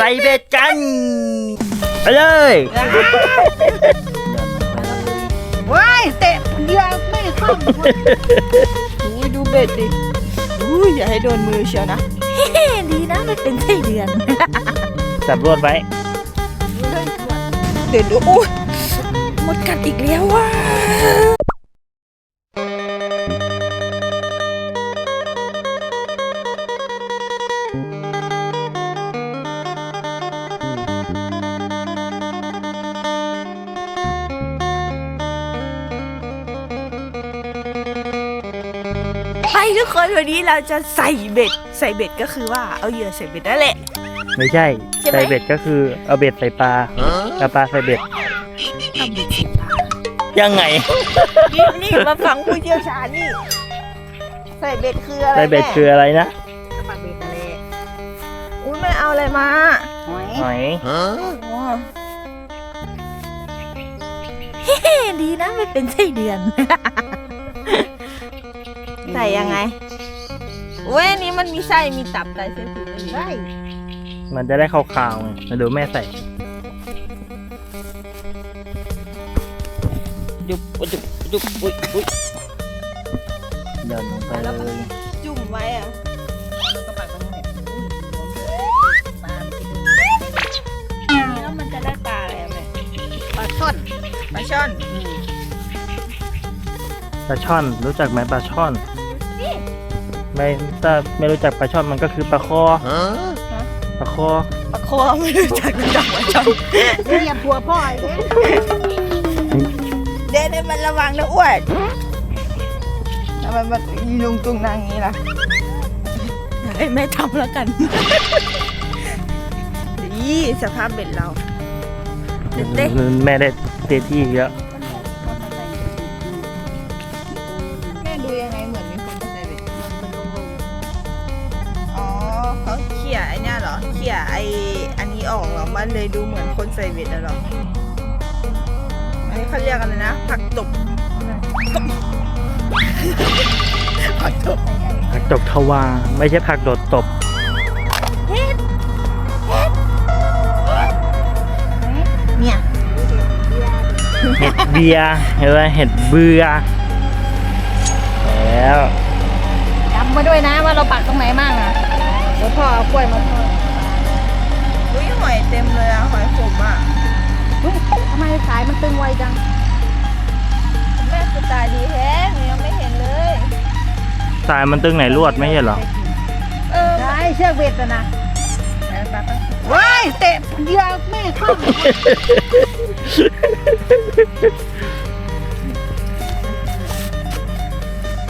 ใส่เบ็ดกัน ไปเลยว้ายเตะเดียวไม่เข้าอุ้ยดูเบ็ดดิอุ้ยอย่าให้โดนมือเชียวนะดีนะไม่เป็นไส้เดือนจับรวดไว้เดี๋ยวดูอุ้ยหมดกัดอีกแล้วว่ะ ไปทุกคนวันนี้เราจะใส่เบ็ด ใส่เบ็ดก็คือว่าเอาเหยื่อใส่เบ็ดนั่นแหละ ไม่ใช่ ใช่ไหม ใส่เบ็ดก็คือเอาเบ็ดใส่ปลาเอาปลาใส่เบ็ด ทำเบ็ดใส่ปลายังไง นี่นี่มาฟังผู้เชี่ยวชาญนี่ ใส่เบ็ดคืออะไรใส่เบ็ดแม่คืออะไรนะปลาเบ็ดอะไรอุ้ยไม่เอาอะไรมาหอยหอยดีนะไม่เป็นไส้เดือน ใส่ยังไงเว้ยอันนี้มันมีไส้มีตับอะไรเส้นถุงไส้มันจะได้ขาวๆไงมาดูแม่ใส่ยุบยุบยุบอุ้ยอุ้ยเดินลงไปเลยจุ่มไว้อะแล้วมันจะได้ปลาอะไรอะแม่ปลาช่อนปลาช่อนปลาช่อนรู้จักไหมปลาช่อน ไม่ถ้าไม่รู้จักปลาช่อนมันก็คือปลาคอปลาคอปลาโคไม่รู้จักรู้จักปลาช่อนเรียบพัวพ่อเลยเด่นให้มันระวังนะอ้วนทำไมมันยีลงตุงนางอย่างนี้ล่ะให้แม่ทำแล้วกันดีสภาพเบ็ดเราเด็ดเต้แม่ได้เตะที่เยอะแออกเหรอมันเลยดูเหมือนคนใส่เบ็ดอะเหรออันนี้เขาเรียกอะไรนะ ผักตบ ผักตบผักตบทวาไม่ใช่ผักโดดตบเนี่ยเห็ดเบียร์เห็นไหมเห็ดเบื่อแล้วจำมาด้วยนะว่าเราปักตรงไหนมั่งอะเดี๋ยวพ่อเอากล้วยมาทอายมันตึงไวจัง แม่สไตล์ดีแท้หนูยังไม่เห็นเลย สายมันตึงไหนลวดไม่ใช่เหรอ เออได้เชือกเบ็ดอะนะว้ายเตะเดียวไม่เข้า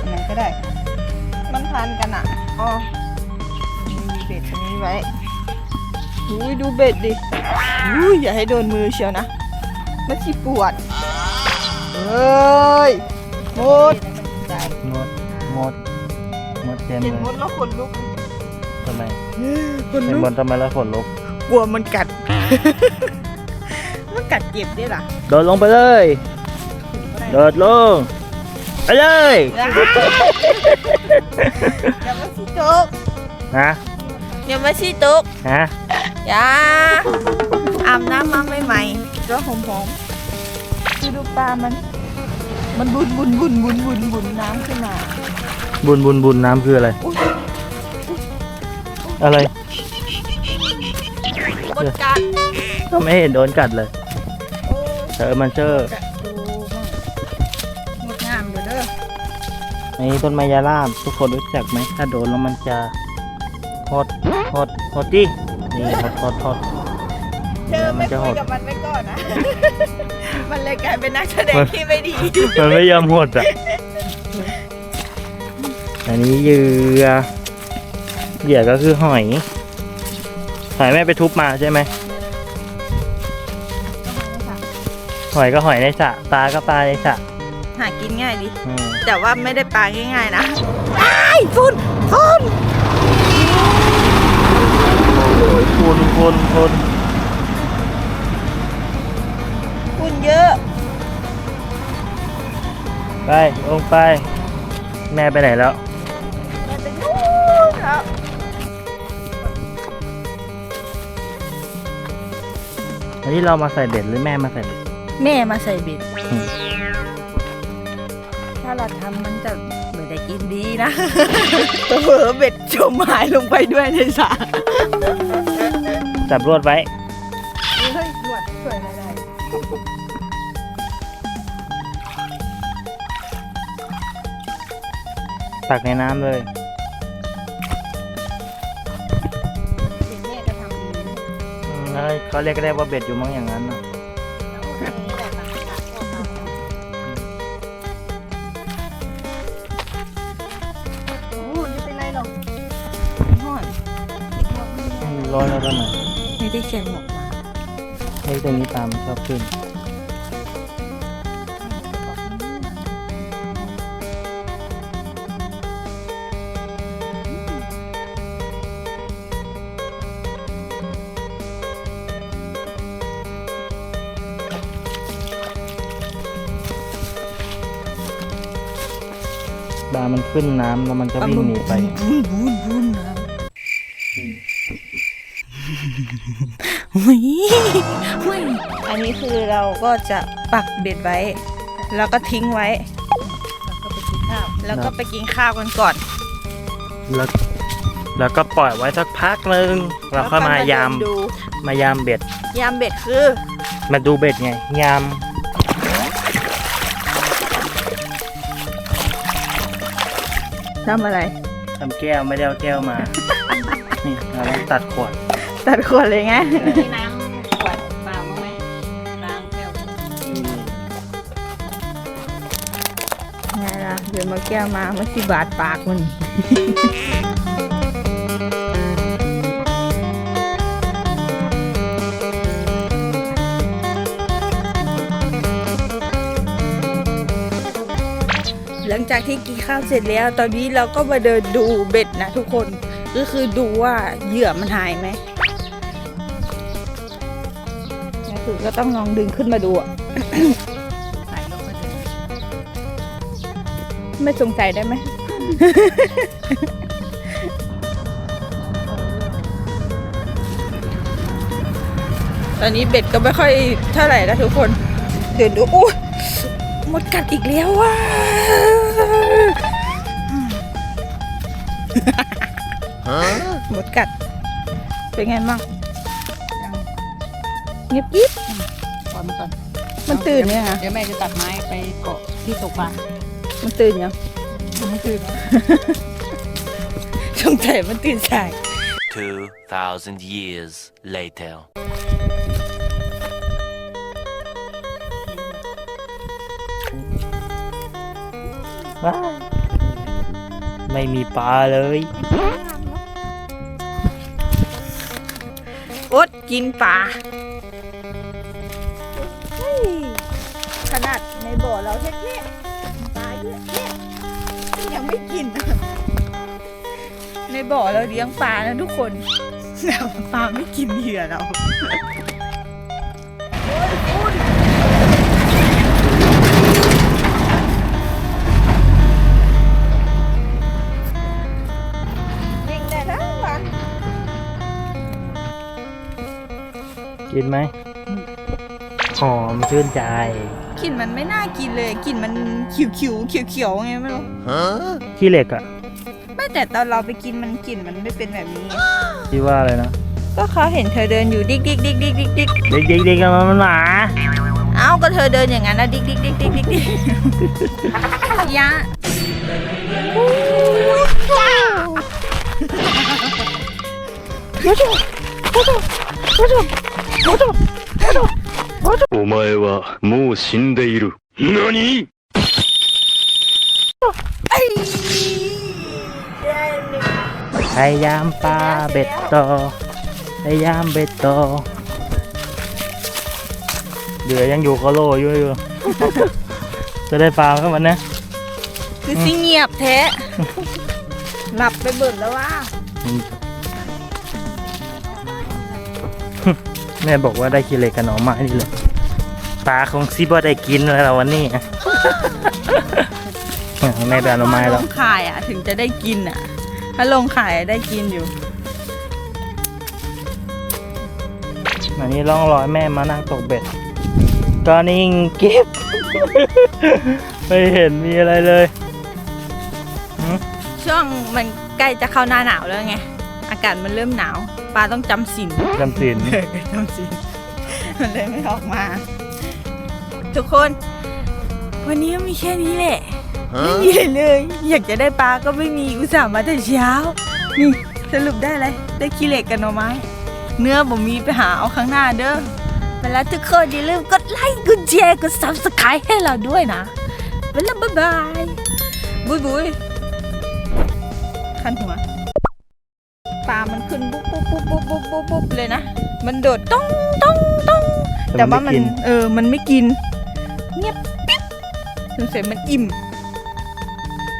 อันไหนก็ได้ มันพันกันอะอ๋อมีเบ็ดตรงนี้ไว้อุ้ยดูเบ็ดดิอุ้ยอย่าให้โดนมือเชียวนะ มันสิปวดเฮ้ยหมดงดงดงดเต็มเห็นเลมยดแล้วขนลุกทำไมขนเห็นลุบกนทำไมแล้วขนลุกกลัวมันกัด มันกัดเจ็บด้วยล่ะโดดลงไปเลย โดดลง ไปเลยอย่ามาชี้ตุกนะอย่ามาชี้ตุกฮะอย่าอาบน้ำมาใหม่ๆ ก็หอมๆคือดูปลามัน มันบุนบุนบุนบุนบุนบุนน้ำขึ้นมาบุญบุญบุญน้ำคืออะไร อุ๊ยอะไรกดกัดก็ไม่เห็นโดนกัดเลยโอ้เออมันเชอร์กัดดูงดงามอยู่เด้ออันนี้ต้นไม้ยาลามทุกคนรู้จักไหมถ้าโดนแล้วมันจะฮอตฮอตฮอตดินี่ฮอตฮอตฮอต เธอไม่คุยกับมันไว้ก่อนนะ มันเลยกลายเป็นนักแสดงที่ไม่ดี มันไม่ยอมหดอะ อันนี้เหยื่อเหยื่อก็คือหอย หอยแม่ไปทุบมาใช่ไหมหอยก็หอยในสระปลาก็ปลาในสระหากินง่ายดิอืมแต่ว่าไม่ได้ปลาง่ายๆนะไอ้ฟุนฟุนโอ้ยคุณคุณคุณฟุน เยอะไป ลงไป แม่ไปไหนแล้วมันเป็นนู่นแล้วอันนี้เรามาใส่เบ็ดหรือแม่มาใส่เบ็ด แม่มาใส่เบ็ดอืม ถ้าเราทำมันจะไม่ได้กินดีนะ เผลอเบ็ดจมหายลงไปด้วยในสระจับรวดไว้ เฮ้ยหนวดช่วยไม่ ตักในน้ำเลย เห็นแม่ก็ทำดีอืมแล้วเขาเรียกได้ว่าเบ็ดอยู่มั้งอย่างนั้นนะโอ้ไม่เป็นไรหรอกห่อนอืมร้อนแล้วกันหน่อยไม่ได้เขียนหมวกมา ให้ตัวนี้ตามชอบขึ้น บามันขึ้นน้ำแล้วมันก็วิ่งหนีไปบุนบุนบุนนะหุยหุยอันนี้คือเราก็จะปักเบ็ดไว้ แล้วก็ทิ้งไว้ แล้วก็ไปกินข้าวกันก่อน แล้วแล้วก็ปล่อยไว้สักพักหนึ่งเราค่อยมายามดูมายามเบ็ด ยามเบ็ดคือ มาดูเบ็ดไง ยาม ทำอะไร ทำแก้วไม่ได้เอาแก้วมา นี่เราต้องตัดขวด ตัดขวดเลยไงมีน้ำขวดเปล่าบ้างไหมล้างแก้วไงล่ะเดี๋ยวมาแก้วมาไม่สิบาทปากมัน ลังจากที่กินข้าวเสร็จแล้ว ตอนนี้เราก็มาเดินดูเบ็ดนะทุกคน ก็คือดูว่าเหยื่อมันหายไหมคือก็ต้องลองดึงขึ้นมาดูอะใส่ลงไม่สงสัยได้ไหม ตอนนี้เบ็ดก็ไม่ค่อยเท่าไหร่นะทุกคน เดี๋ยวดูอู้หมดกัดอีกแล้วว่ะ หมดกัด เป็นไงบ้างเงียบกิ๊บปล่อยมันก่อนมันตื่นเนี่ยนะเดี๋ยวแม่จะตัดไม้ไปเกาะที่ตกปลามันตื่นยังไม่ตื่นสงสัยมันตื่นสาย2,000 years later. ว้าย ไม่มีปลาเลยอดกินปลาเฮ้ยขนาดในบ่อเราแค่ๆปลาเยอะแยะยังไม่กิน ในบ่อเราเลี้ยงปลานะทุกคนแต่ปลาไม่กินเหยื่อเรา กินไหมหอมชื่นใจกลิ่นมันไม่น่ากินเลยกลิ่นมันเขียวเขียวเขียวเขียวๆไงไม่รู้ขี้เหล็กอะไม่แต่ตอนเราไปกินมันกลิ่นมันไม่เป็นแบบนี้ ที่ว่าอะไรนะก็เขาเห็นเธอเดินอยู่ดิ๊กดิ๊กดิ๊กดิ๊กดิ๊กดิ๊กเด็กเด็กเด็กกันมันหมาเอ้าก็เธอเดินอย่างนั้นนะดิ๊กดิ๊กดิ๊กดิ๊กดิ๊กดิ๊กยะ お前はもう死んでいる。何 พยายามปลาเบ็ดต่อพยายามเบ็ดต่อเหลือยังอยู่ก็โลอยู่อยู่ จะได้ปลาเข้ามันนะ คือสิเงียบแท้หลับไปเบิดแล้วว่า แม่บอกว่าได้กินเหล็กกับหน่อไม้นี่เลยปลาคงซิบ่ได้กินแล้ววันนี้แม่ไปเอาหน่อไม้ลแล้วงขายอะ ถึงจะได้กินอะ ถ้าลงขายอะได้กินอยู่อันนี้ร่องรอยแม่มานั่งตกเบ็ดก็นิ่งเก็บไม่เห็นมีอะไรเลยหืมช่วงมันใกล้จะเข้าหน้าหนาวแล้วไง อากาศมันเริ่มหนาว ปลาต้องจำศีลจำสินจำศีลมันเลยไม่ออกมา ทุกคน วันนี้ก็มีแค่นี้แหละไม่มีอะไรเลย อยากจะได้ปลาก็ไม่มีอุตส่าห์มาแต่เช้า นี่สรุปได้อะไรได้ขี้เหล็กกับหน่อไม้ เนื้อผมมีไปหาเอาข้างหน้าเด้อไปแล้วทุกคนอย่าลืมกดไลค์กดแชร์กดซับสไครต์ให้เราด้วยนะไปแล้วบ๊ายบายบุยบุยคันหัวปลามันขึ้นปุ๊บ ปุ๊บปุ๊บเลยนะ มันโดดต้องต้องต้องแต่ว่ามันกิเออมันไม่กิน เงียบปิ๊บสงสัยมันอิ่ม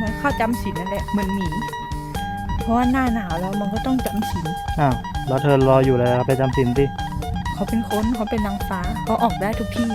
มันข้าวจำศีลนั่นแหละเหมือนหมี เพราะว่าหน้าหนาวแล้วมันก็ต้องจำศีลอ้าวแล้วเธอรออยู่เลยเราไปจำสินสิเขาเป็นคนเขาเป็นนางฟ้าเขาออกได้ทุกที่